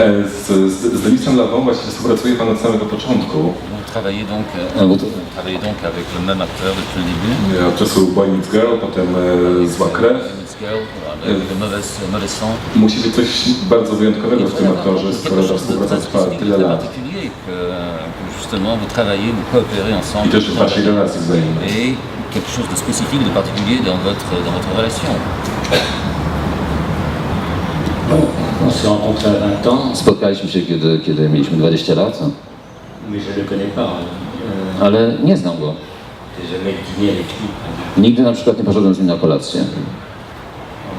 E, Z, z, z Denisem Lawą właśnie współpracuje Pan od samego początku. Vous travaillez donc, vous- vous travaillez donc avec le même acteur depuis le début E, Od czasu Boy Meets Girl, potem e, Zła Krew. Musi być coś bardzo wyjątkowego w tym aktorze, skoro ta współpraca trwa tyle lat. justement vous travaillez, vous coopérez ensemble. I też w Waszej relacji wzajemnej. Et quelque chose de spécifique, de particulier dans votre, dans votre relation. On s'est rencontrés à 20 ans, Spotkaliśmy się, kiedy, kiedy mieliśmy 20 lat, mais je ne le connais pas. Euh, ale nie znam go. J'ai jamais dîné avec lui. Nigdy na przykład nie poszedłem z nim na kolację.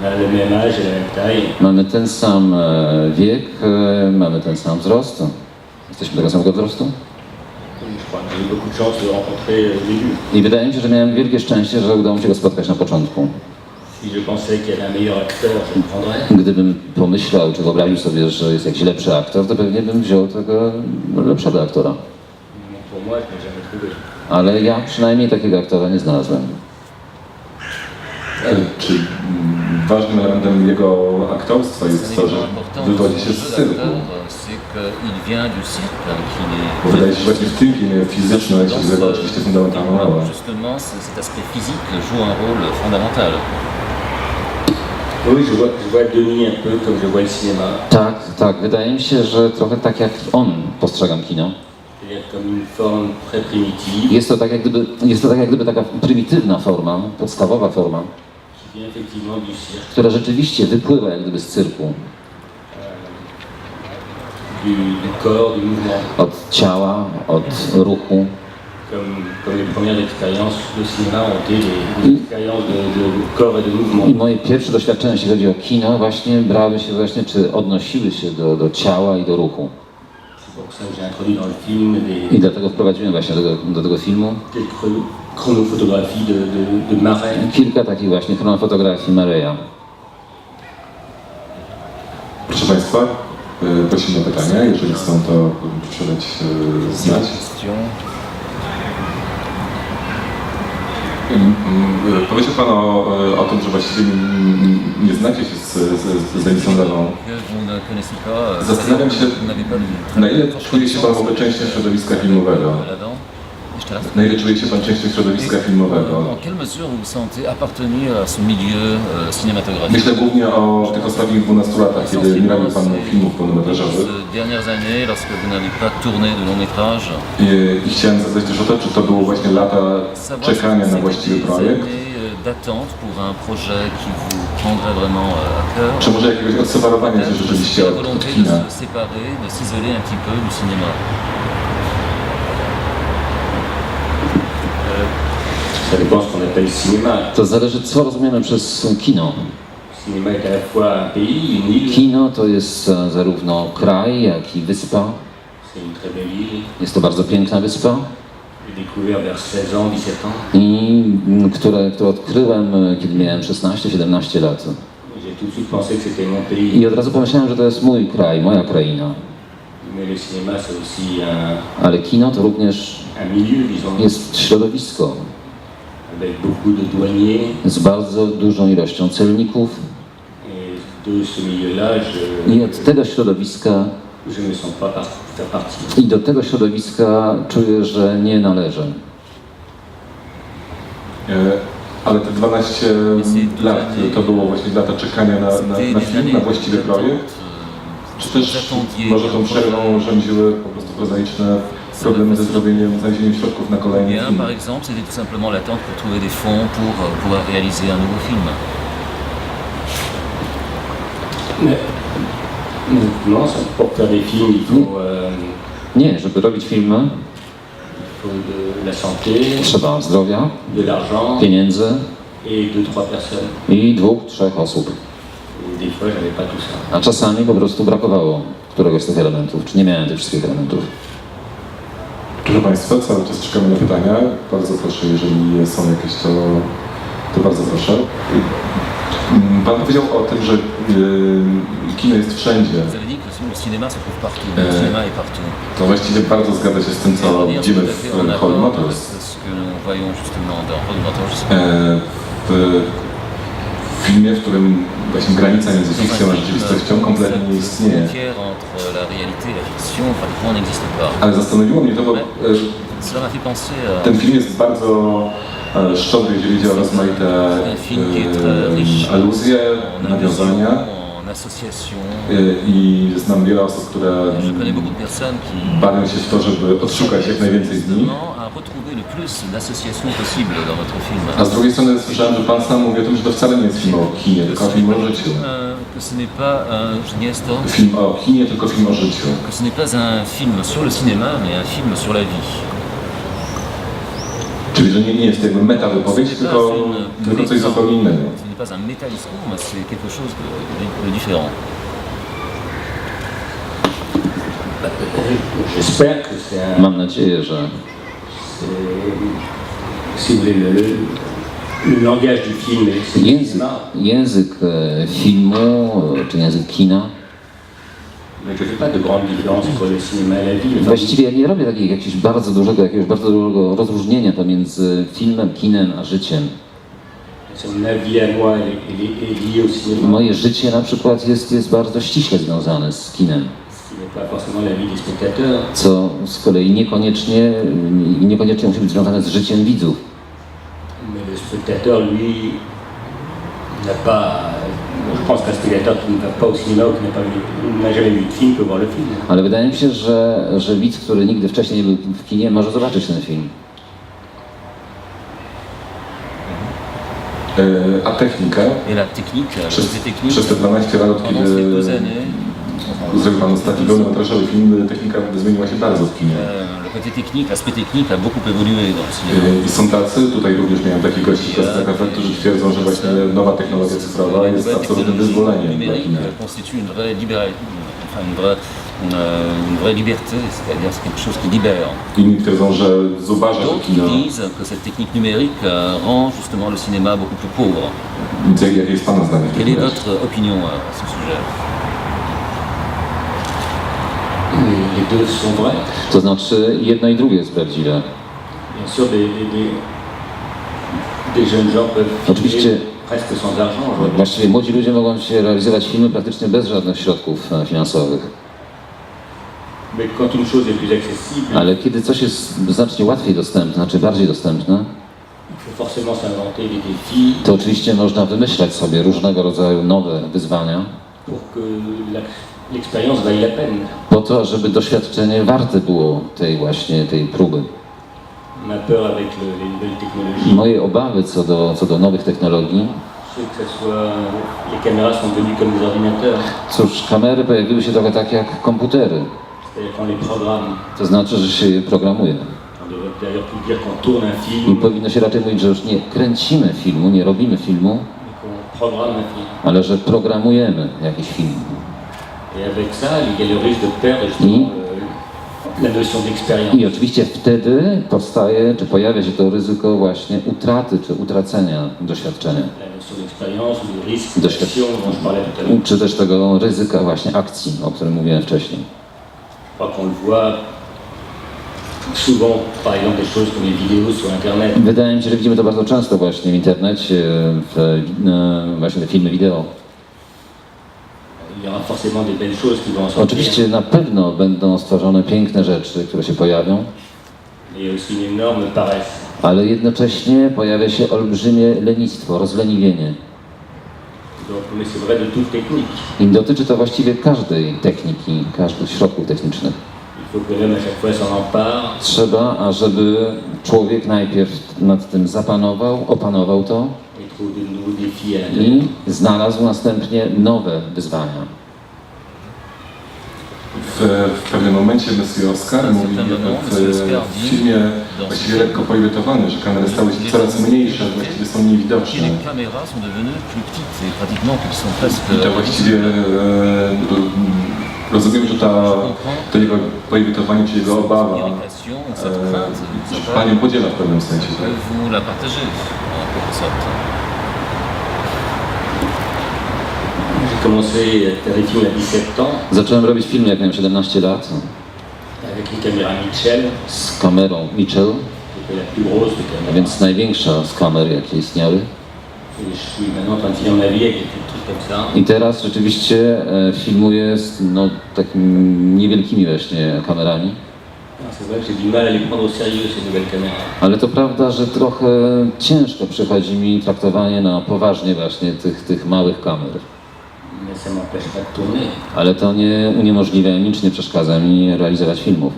On a le même âge et la même taille. Mamy ten sam e, wiek, e, mamy ten sam wzrost. Jesteśmy tego samego wzrostu. Je crois que j'ai eu beaucoup de chance de le rencontrer au début. I wydaje mi się, że miałem wielkie szczęście, że udało mi się go spotkać na początku. Gdybym pomyślał, czy wyobraził sobie, że jest jakiś lepszy aktor, to pewnie bym wziął tego lepszego aktora. Trouvé. Ale ja przynajmniej takiego aktora nie znalazłem. E, Czy mm, ważnym elementem jego aktorstwa jest to, że important wywodzi się z cyrku? Bo wydaje się, że właśnie w tym filmie fizyczność odgrywa oczywiście fundamentalną rolę. Cinéma. Tak, tak. Wydaje mi się, że trochę tak jak on postrzegam kino. Jest to tak jak gdyby, jest to tak jak gdyby taka prymitywna forma, podstawowa forma, która rzeczywiście wypływa jak gdyby z cyrku. mouvement. Od ciała, od ruchu. Comme, comme les premières expériences de cinéma ont été des, des expériences de, de corps et de mouvement. I moje pierwsze doświadczenia, jeśli chodzi o kino, właśnie brały się właśnie, czy odnosiły się do, do ciała i do ruchu. I dlatego wprowadziłem właśnie do, do tego filmu kilka takich właśnie chronofotografii Mareya. Proszę Państwa, e, prosimy o pytania. Jeżeli są, to proszę dać e, znać. Powiedział Pan o, o tym, że właściwie nie, nie znacie się z, z, z Denisem Lewą. Zastanawiam się, na ile czuje się Pan w ogóle częścią środowiska filmowego? Jeszcze raz. Na ile czuje się Pan częścią środowiska filmowego? En quelle mesure vous vous sentez appartenir à ce milieu euh, cinématographique Myślę głównie o tych ostatnich 12 latach, kiedy nie robił Pan filmów pełnometrażowych. Ces dernières années, lorsque vous n'avez pas tourné de long métrage, I, I chciałem zadać też o to, czy to było właśnie lata savoir czekania na c'était właściwy des projekt, années euh, d'attente pour un projet qui vous prendrait vraiment euh, à cœur. czy może jakiegoś odseparowania się rzeczywiście la od, od volonté de kina. se séparer, de s'isoler un petit peu du cinéma. Ça dépend ce qu'on appelle cinéma. To zależy, co rozumiemy przez kino. Kino to jest e, zarówno kraj, jak i wyspa. Jest to bardzo piękna wyspa, J'ai découvert vers 16 ans, 17 ans. i mm, które, które odkryłem, e, kiedy miałem 16-17 lat. I od razu pomyślałem, że to jest mój kraj, moja kraina. Ale kino to również jest środowisko avec beaucoup de douaniers. Z bardzo dużą ilością celników. I od tego środowiska i do tego środowiska czuję, że nie należę. E, Ale te 12 lat to było właśnie lata czekania na, na, na film, na właściwy projekt? Czy też może tą przerwą rządziły po prostu prozaiczne problemy ze zrobieniem, znalezieniem środków na kolejny film? par exemple, c'était tout simplement l'attente pour trouver des fonds pour euh, pouvoir réaliser un nouveau film. Non, ça, pour faire des films, il faut, euh, Nie, żeby robić filmy, il faut de la santé, trzeba zdrowia, de l'argent pieniędzy et deux, trois personnes. i dwóch, trzech osób. Et des fois, j'avais pas tout ça. A czasami po prostu brakowało któregoś z tych elementów, czy nie miałem tych wszystkich elementów. Proszę Państwa, cały czas czekamy na pytania. Bardzo proszę, jeżeli są jakieś, to, to bardzo proszę. Mm, Pan powiedział o tym, że y, kino jest wszędzie. Partout. To właściwie bardzo zgadza się z tym, co widzimy w Motors. Holy Motors. E, W filmie, w którym właśnie granica między fikcją a rzeczywistością kompletnie nie istnieje. Ale zastanowiło mnie to, bo e, ten film jest bardzo e, szczodry, jeżeli chodzi o rozmaite e, aluzje, nawiązania. E, I znam wiele osób, które bawią się w to, żeby odszukać jak najwięcej z nich. A z drugiej strony słyszałem, że Pan sam mówi o tym, że to wcale nie jest film o kinie, tylko film o życiu. jest to, Film o kinie, tylko film o życiu. que ce n'est pas un film sur le cinéma, mais un film sur la vie. Czyli, że nie, nie jest jakby meta wypowiedź, tylko, tylko coś zupełnie innego. Métadiscours, c'est quelque chose de, différent. Que c'est un. Mam nadzieję, że język, język e, filmu, czy język kina, właściwie ja nie robię takiego jakiegoś bardzo dużego, jakiegoś bardzo dużego rozróżnienia pomiędzy filmem, kinem a życiem. Moje życie na przykład jest, jest bardzo ściśle związane z kinem, des spectateurs. co z kolei niekoniecznie, niekoniecznie musi być związane z życiem widzów. Mais le spectateur, lui, n'a pas. Je pense qu'un spectateur qui ne va pas au cinéma ou qui n'a film peut voir le film. Ale wydaje mi się, że, że widz, który nigdy wcześniej nie był w kinie, może zobaczyć ten film. E, A technika Et la technique, przez, przez te 12 lat, kiedy deux années, zrobił Pan ostatni pełnometrażowy film, technika zmieniła się bardzo w kinie. le côté technique, l'aspect technique a beaucoup évolué dans le cinéma. I są tacy, tutaj również miałem takich gości z Zakafet, którzy twierdzą, że właśnie nowa technologia cyfrowa Les jest nouvelles absolutnym technologies wyzwoleniem dla numériques kina. constituent une vraie, libéra- enfin, une vraie, euh, une vraie liberté, c'est-à-dire c'est quelque chose qui libère. D'autres disent que cette technique numérique euh, rend justement le cinéma beaucoup plus pauvre. Quelle est votre opinion euh, à ce sujet? Les deux sont vrais. To znaczy jedno i drugie jest prawdziwe. Bien sûr, des, des, des, des jeunes gens peuvent Oczywiście. filmer presque sans argent aujourd'hui. Właściwie młodzi ludzie mogą się realizować filmy praktycznie bez żadnych środków e, finansowych. Ale kiedy coś jest znacznie łatwiej dostępne, znaczy bardziej dostępne, to oczywiście można wymyślać sobie różnego rodzaju nowe wyzwania po to, żeby doświadczenie warte było tej właśnie tej próby. Moje obawy co do, co do nowych technologii, cóż, kamery pojawiły się trochę tak jak komputery. To znaczy, że się je programuje. Un I powinno się raczej mówić, że już nie kręcimy filmu, nie robimy filmu, ale że programujemy jakiś film. Et avec ça, il y a le risque de perdre justement euh, la notion d'expérience. I oczywiście wtedy powstaje, czy pojawia się to ryzyko właśnie utraty, czy utracenia doświadczenia. L'heure. Czy też tego ryzyka właśnie akcji, o którym mówiłem wcześniej. Wydaje mi się, że widzimy to bardzo często właśnie w internecie, w, e, właśnie te filmy wideo. Aura forcément des belles choses qui vont sortir. Oczywiście na pewno będą stworzone piękne rzeczy, które się pojawią, a aussi une énorme paresse. ale jednocześnie pojawia się olbrzymie lenistwo, rozleniwienie. Donc, mais c'est vrai de toute technique. I dotyczy to właściwie każdej techniki, każdych środków technicznych. Il faut que l'homme à chaque fois s'en empare Trzeba, ażeby człowiek najpierw nad tym zapanował, opanował to et trouve de nouveaux défis à l'intérieur. i znalazł następnie nowe wyzwania. W, pewnym momencie Monsieur Oscar mówi w, w filmie właściwie lekko poirytowany, że kamery stały się coraz mniejsze, właściwie są niewidoczne. I to właściwie e, rozumiem, że ta, to jego poirytowanie, czy jego obawa e, Panią podziela w pewnym sensie. Tak? vous la partagez en quelque sorte. J'ai commencé à faire des films à 17 ans Zacząłem robić film, jak miałem 17 lat, z kamerą Mitchell, więc największa z kamer, jakie istniały. I teraz rzeczywiście e, filmuje z no, takimi niewielkimi właśnie kamerami. Caméras. Ale to prawda, że trochę ciężko przychodzi mi traktowanie na poważnie właśnie tych, tych małych kamer. Ale to nie uniemożliwia mi, czy nie przeszkadza mi realizować filmów.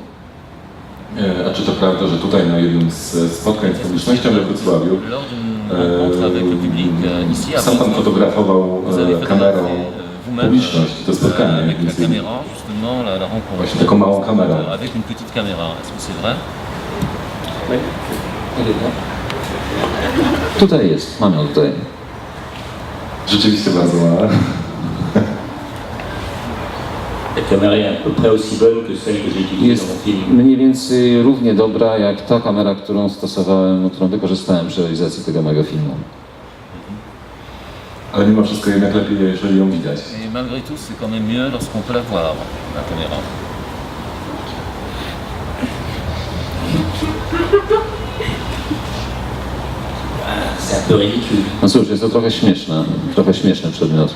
E, A czy to prawda, że tutaj na jednym z spotkań z publicznością we Wrocławiu à sam pan fotografował e, kamerą publiczność, to spotkanie. Właśnie taką małą kamerą. Tutaj jest, mamy ją tutaj. Rzeczywiście bardzo mała. Jest mniej więcej równie dobra jak ta kamera, którą stosowałem, którą wykorzystałem przy realizacji tego mojego filmu. Ale mimo wszystko jednak lepiej, jeżeli ją widać. Et malgré tout, c'est quand même mieux lorsqu'on peut la voir, la caméra. C'est un peu ridicule. No cóż, jest to trochę śmieszne, trochę śmieszny przedmiot.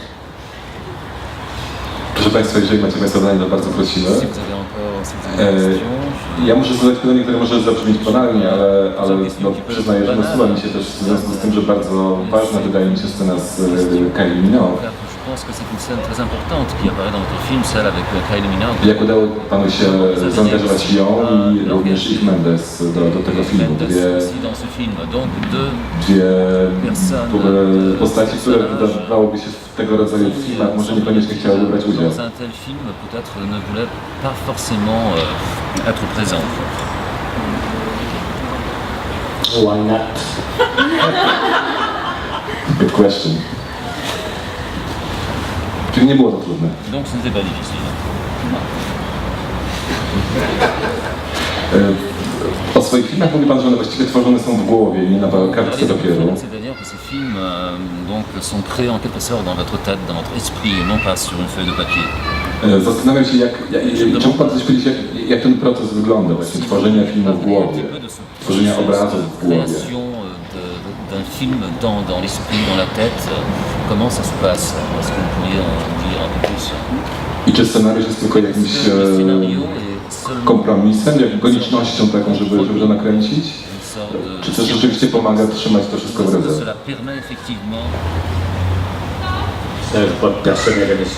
Proszę Państwa, jeżeli macie Państwo zadanie, to bardzo prosimy. E, Ja muszę zadać pytanie, które może zabrzmieć banalnie, ale, ale no, przyznaję, że nasuwa mi się też w związku z tym, że bardzo ważna wydaje mi się scena z e, Kylie Minogue. Pense que c'est une scène très importante qui apparaît dans votre film, celle avec euh, Kylie Minogue. Jak udało Panu się zaangażować ją i również Eve Mendes do, do tego filmu? Mendes Dwie, aussi dans ce film. Donc deux dwie w ogóle postaci, które wydawałoby się w tego rodzaju filmach może niekoniecznie chciały brać udział. dans un tel film peut-être ne voulaient pas forcément euh, être présents. Why not? Good question. Nie było to trudne. Donc ce n'était pas difficile. O swoich filmach mówi Pan, że one właściwie tworzone są w głowie, nie na kartce papieru. C'est-à-dire que ces films euh, donc, sont créés en quelque sorte dans votre tête, dans votre esprit, et non pas sur une feuille de papier. E, Zastanawiam się, jak, jak, mógł Pan coś powiedzieć, jak, jak ten proces wygląda, właśnie tworzenia filmu w głowie, tworzenia obrazów w głowie. création euh, de- de- d'un film dans, dans l'esprit, dans la tête, euh, comment ça se passe Est-ce que vous pourriez en dire un peu plus I czy scenariusz jest tylko jakimś e, kompromisem, jak koniecznością taką, żeby, żeby to nakręcić? Czy też rzeczywiście pomaga trzymać to wszystko w que rezerwie?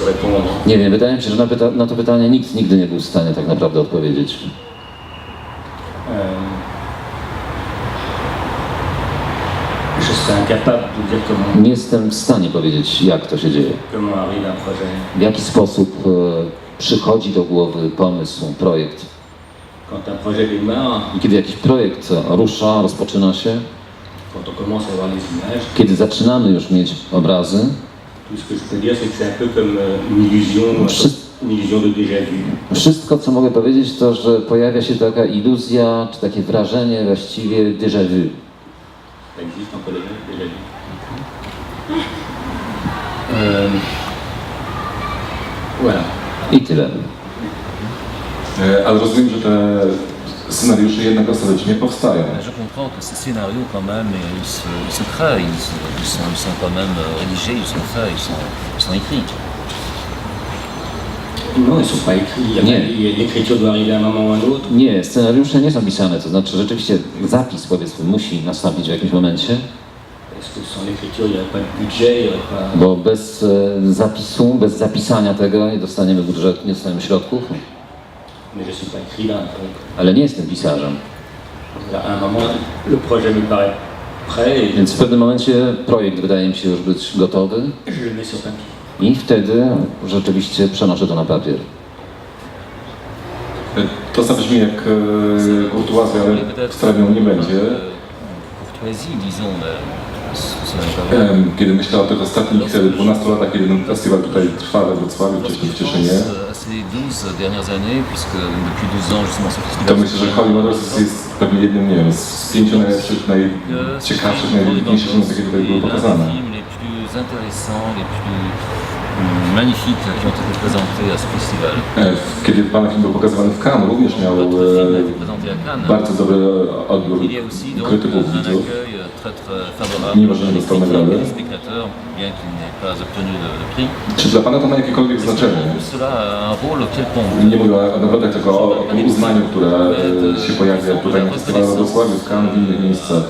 répondre. Nie wiem, wydaje mi się, że na, pyta- na to pytanie nikt nigdy nie był w stanie tak naprawdę odpowiedzieć. Euh, je serais incapable de dire comment, Nie jestem w stanie powiedzieć, jak to się dzieje. W jaki sposób e, przychodzi do głowy pomysł, projekt. I kiedy jakiś projekt rusza, rozpoczyna się, kiedy zaczynamy już mieć obrazy, vu. Wszystko, co mogę powiedzieć, to, że pojawia się taka iluzja, czy takie wrażenie właściwie déjà vu. Ça existe déjà vu. Euh, voilà. I tyle. E, Ale rozumiem, że te scenariusze jednak ostatecznie powstają. Je comprends que ces scénarios, quand même, ils se, ils se créent, ils, sont, ils sont quand même euh, rédigés, ils sont faits, ils sont, ils sont écrits. Il y a- Nie. L'écriture doit arriver à un moment ou à un autre. Nie, scenariusze nie są pisane, to znaczy rzeczywiście zapis powiedzmy musi nastąpić w jakimś momencie, bo bez e, zapisu, bez zapisania tego nie dostaniemy budżetu, nie dostaniemy środków. Donc, ale nie jestem pisarzem. Więc w pewnym momencie projekt wydaje mi się już być gotowy i wtedy rzeczywiście przenoszę to na papier. E, To zabrzmi jak e, kurtuazja, ale wcale nią nie będzie. Kiedy myślę o tych ostatnich e, 12 latach, kiedy ten festiwal tutaj trwa we Wrocławiu, wcześniej w Cieszynie, À ces 12 dernières années, puisque depuis 12 ans, justement, ce to myślę, że Holly Motors jest pewnie jednym, nie wiem, z pięciu najlepszych, najciekawszych, najwybitniejszych filmów, jakie tutaj były pokazane. Qui ont été présentés à ce festival. E, Kiedy Pana film był pokazywany w Cannes, również miał été e, bardzo dobry odbiór krytyków, widzów. favorable Mimo, że nie dostał nagrody. Czy dla Pana to ma jakiekolwiek znaczenie? Nie mówię o nagrodach, tylko o, o tym uznaniu, które e, się pojawia tutaj na festiwalu Wrocławiu, w Cannes, w innych miejscach.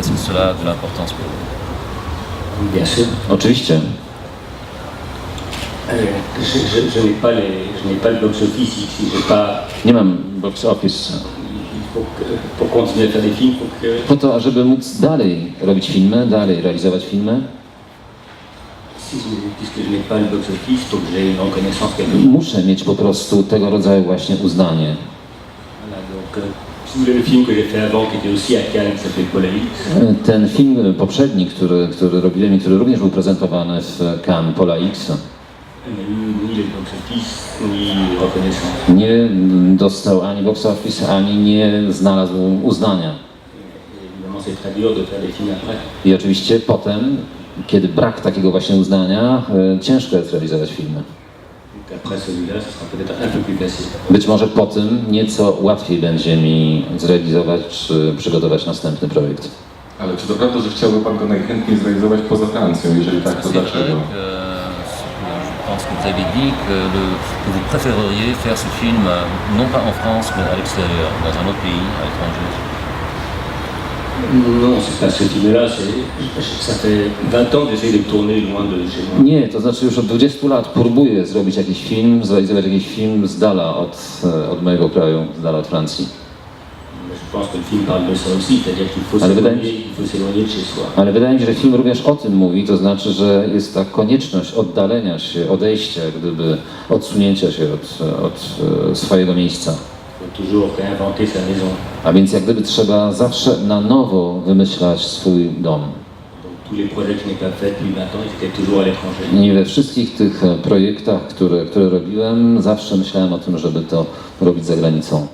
Est-ce que cela a de l'importance pour vous Bien. Oczywiście. Euh, pas, Nie mam box office po to, ażeby móc dalej robić filmy, dalej realizować filmy, muszę mieć po prostu tego rodzaju właśnie uznanie. Euh, si vous voulez, le film que j'ai fait avant, qui était aussi à Cannes, qui s'appelle Polaris, Ten film poprzedni, który, który robiłem i który również był prezentowany w Cannes Pola X, ni reconnaissance. nie dostał ani box office, ani nie znalazł uznania. I oczywiście potem, kiedy brak takiego właśnie uznania, e, ciężko jest realizować filmy. Być może po tym nieco łatwiej będzie mi zrealizować czy przygotować następny projekt. Ale czy to prawda, że chciałby Pan go najchętniej zrealizować poza Francją? Jeżeli tak, to C'est vrai dlaczego? pense que vous avez dit que, le, que vous préféreriez faire ce film non pas en France mais à l'extérieur, dans un autre pays, à l'étranger. Non, c'est pas ce film-là, c'est- ça fait 20 ans que j'essaie de tourner loin de chez moi. Nie, to znaczy już od 20 lat próbuję zrobić jakiś film, zrealizować jakiś film z dala od, e, od mojego kraju, z dala od Francji. Ale wydaje mi. Ale wydaje mi się, że film również o tym mówi, to znaczy, że jest ta konieczność oddalenia się, odejścia, gdyby odsunięcia się od, od e, swojego miejsca. Maison. A więc jak gdyby trzeba zawsze na nowo wymyślać swój dom. Donc tous les projets que je n'ai pas faits depuis 20 ans, ils étaient toujours à l'étranger. I we wszystkich tych e, projektach, które, które robiłem, zawsze myślałem o tym, żeby to robić za granicą.